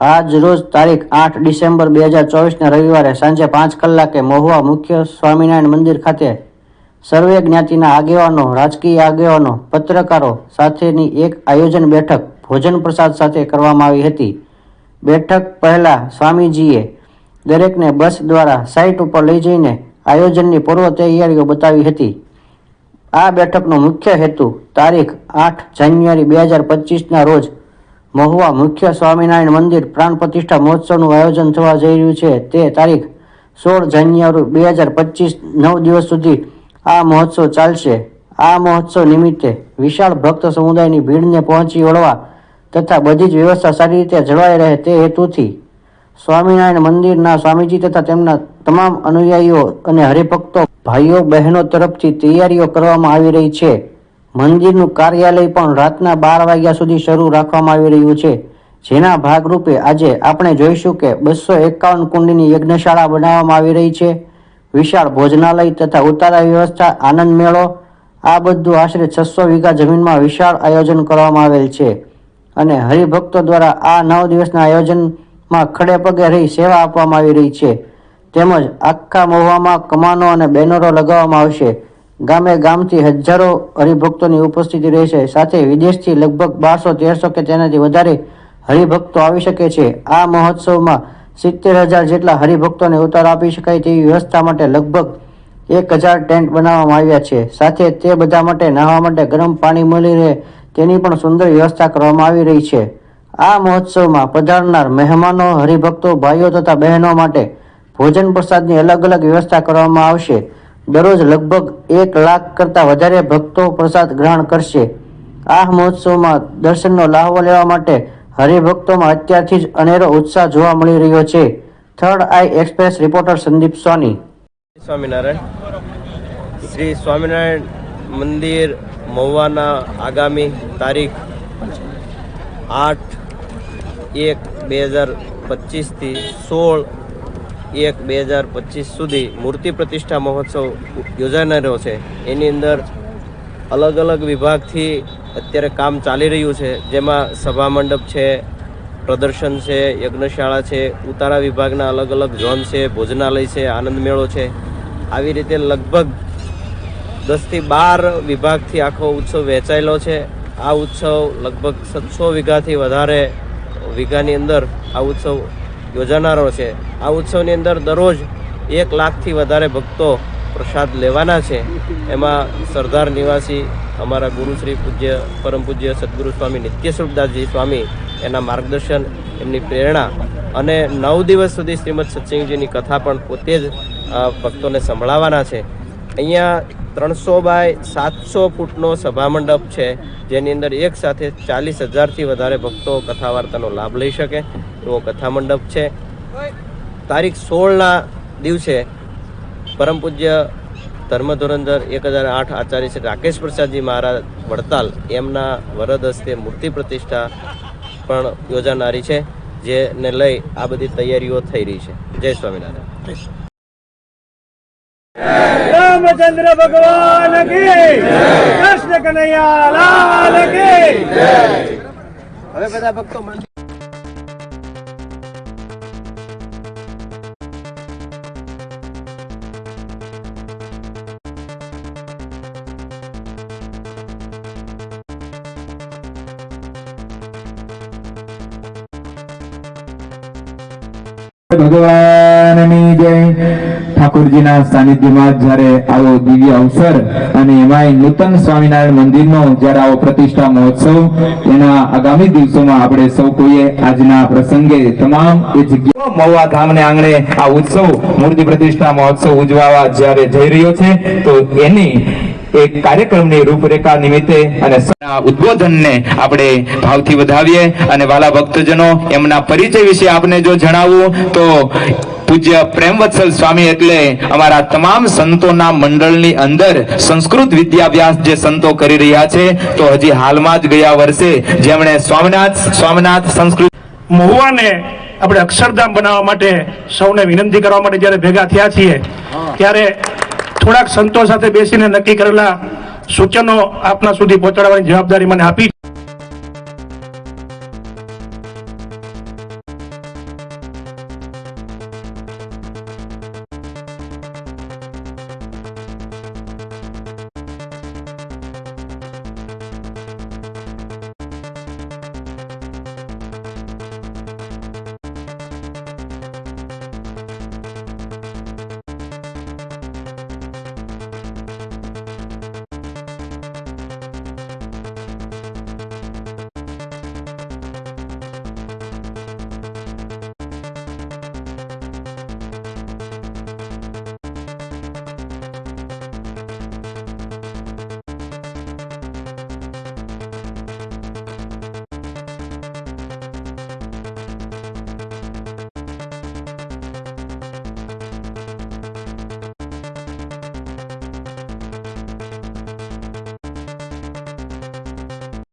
આજ રોજ તારીખ આઠ ડિસેમ્બર બે હજાર ચોવીસના રવિવારે સાંજે પાંચ કલાકે મહુવા મુખ્ય સ્વામિનારાયણ મંદિર ખાતે સર્વે જ્ઞાતિના આગેવાનો, રાજકીય આગેવાનો, પત્રકારો સાથેની એક આયોજન બેઠક ભોજન પ્રસાદ સાથે કરવામાં આવી હતી. બેઠક પહેલાં સ્વામીજીએ દરેકને બસ દ્વારા સાઇટ ઉપર લઈ જઈને આયોજનની પૂર્વ તૈયારીઓ બતાવી હતી. આ બેઠકનો મુખ્ય હેતુ તારીખ આઠ જાન્યુઆરી બે હજાર પચીસના રોજ મહુવા મુખ્ય સ્વામિનારાયણ મંદિર પ્રાણ પ્રતિષ્ઠા મહોત્સવનું આયોજન થવા જઈ રહ્યું છે. તે તારીખ સોળ જાન્યુઆરી બે હજાર પચીસ નવ દિવસ સુધી આ મહોત્સવ ચાલશે. આ મહોત્સવ નિમિત્તે વિશાળ ભક્ત સમુદાયની ભીડને પહોંચી વળવા તથા બધી જ વ્યવસ્થા સારી રીતે જળવાઈ રહે તે હેતુથી સ્વામિનારાયણ મંદિરના સ્વામીજી તથા તેમના તમામ અનુયાયીઓ અને હરિભક્તો, ભાઈઓ, બહેનો તરફથી તૈયારીઓ કરવામાં આવી રહી છે. મંદિરનું કાર્યાલય પણ રાતના બાર વાગ્યા સુધી શરૂ રાખવામાં આવી રહ્યું છે. જેના ભાગરૂપે આજે આપણે જોઈશું કે બસો એકાવન કુંડની યજ્ઞશાળા બનાવવામાં આવી રહી છે. વિશાળ ભોજનાલય તથા ઉતારા વ્યવસ્થા, આનંદ મેળો, આ બધું આશરે છસો વીઘા જમીનમાં વિશાળ આયોજન કરવામાં આવેલ છે. અને હરિભક્તો દ્વારા આ નવ દિવસના આયોજનમાં ખડે પગે રહી સેવા આપવામાં આવી રહી છે. તેમજ આખા મહુવામાં કમાનો અને બેનરો લગાવવામાં આવશે. ગામે ગામથી હજારો હરિભક્તોની ઉપસ્થિતિ રહેશે સાથે વિદેશથી લગભગ બારસો, તેરસો કે તેનાથી વધારે હરિભક્તો આવી શકે છે. આ મહોત્સવમાં સિત્તેર હજાર જેટલા હરિભક્તોને ઉતાર આપી શકાય તેવી વ્યવસ્થા માટે લગભગ એક હજાર ટેન્ટ બનાવવામાં આવ્યા છે. સાથે તે બધા માટે નાહવા માટે ગરમ પાણી મળી રહે તેની પણ સુંદર વ્યવસ્થા કરવામાં આવી રહી છે. આ મહોત્સવમાં પધારનાર મહેમાનો, હરિભક્તો, ભાઈઓ તથા બહેનો માટે ભોજન પ્રસાદની અલગ અલગ વ્યવસ્થા કરવામાં આવશે. દરરોજ લગભગ એક લાખ કરતાં વધારે ભક્તો પ્રસાદ ગ્રહણ કરશે. આ મહોત્સવમાં દર્શનનો લાહવો લેવા માટે હરિભક્તોમાં અત્યારથી જ અનેરો ઉત્સાહ જોવા મળી રહ્યો છે. Third eye express reporter Sandeep Soni. Swaminarayan. Shri Swaminarayan મંદિર મહુવાના આગામી તારીખ આઠ એક બે હજાર પચીસથી સોળ એક બે હજાર પચીસ સુધી મૂર્તિ પ્રતિષ્ઠા મહોત્સવ યોજાનારો છે. એની અંદર અલગ અલગ વિભાગથી અત્યારે કામ ચાલી રહ્યું છે. જેમાં સભા મંડપ છે, પ્રદર્શન છે, યજ્ઞશાળા છે, ઉતારા વિભાગના અલગ અલગ ઝોન છે, ભોજનાલય છે, આનંદ મેળો છે. આવી રીતે લગભગ દસથી બાર વિભાગથી આખો ઉત્સવ વહેંચાયેલો છે. આ ઉત્સવ લગભગ સાતસો વીઘાથી વધારે વીઘાની અંદર આ ઉત્સવ યોજાનારો છે. આ ઉત્સવની અંદર દરરોજ એક લાખથી વધારે ભક્તો પ્રસાદ લેવાના છે. એમાં સરદાર નિવાસી અમારા ગુરુશ્રી પૂજ્ય, પરમ પૂજ્ય સદગુરુ સ્વામી નિત્યસ્વરૂપદાસજી સ્વામી એના માર્ગદર્શન, એમની પ્રેરણા અને નવ દિવસ સુધી શ્રીમદ સત્સંગજીની કથા પણ પોતે જ ભક્તોને સંભળાવવાના છે. અહીંયા ત્રણસો બાય સાતસો ફૂટનો સભા મંડપ છે, જેની અંદર એક સાથે ચાલીસ હજારથી વધારે ભક્તો કથા વાર્તાનો લાભ લઈ શકે એવો કથા મંડપ છે. તારીખ સોળના દિવસે પરમ પૂજ્ય ધર્મ ધોરંધર એક હજાર આઠ આચાર્ય શ્રી રાકેશ પ્રસાદજી મહારાજ વડતાલ એમના વરદ હસ્તે મૂર્તિ પ્રતિષ્ઠા પણ યોજાનારી છે, જેને લઈ આ બધી તૈયારીઓ થઈ રહી છે. જય સ્વામિનારાયણ. રામચંદ્ર ભગવાન કી કૃષ્ણ કનૈયા લાલ કી હવે બધા ભક્તો ભગવાનની જય. ઠાકોરજીના સાનિધ્યમાં જ્યારે આવો દિવ્ય અવસર અને એમાંય નૂતન સ્વામિનારાયણ મંદિરનો જ્યારે આવો પ્રતિષ્ઠા મહોત્સવ, એના આગામી દિવસોમાં આપણે સૌ કોઈએ આજના પ્રસંગે તમામ એ જગ્યાઓ મહુવા ધામને આંગણે આ ઉત્સવ, મૂર્તિ પ્રતિષ્ઠા મહોત્સવ ઉજવાવા જ્યારે જઈ રહ્યો છે, તો એની એક કાર્યક્રમની રૂપરેખા નિમિત્તે અને ઉદ્બોધનને આપણે ભાવથી વધાવીએ અને વાલા ભક્તજનો એમના પરિચય વિશે આપને જો જણાવું, તો પૂજ્ય પ્રેમવત્સલ સ્વામી એટલે અમારા તમામ સંતોના મંડળની અંદર સંસ્કૃત વિદ્યાભ્યાસ જે સંતો કરી રહ્યા છે તો હજી હાલમાં જ ગયા વર્ષે જેમણે સ્વામિનાથ સ્વામિનાથ સંસ્કૃત મહુવાને આપણે અક્ષરધામ બનાવવા માટે સૌને વિનંતી કરવા માટે જ્યારે ભેગા થયા છીએ ત્યારે થોડાક સંતો સાથે બેસીને નક્કી કરેલા સૂચનો આપના સુધી પહોંચાડવાની જવાબદારી મને આપી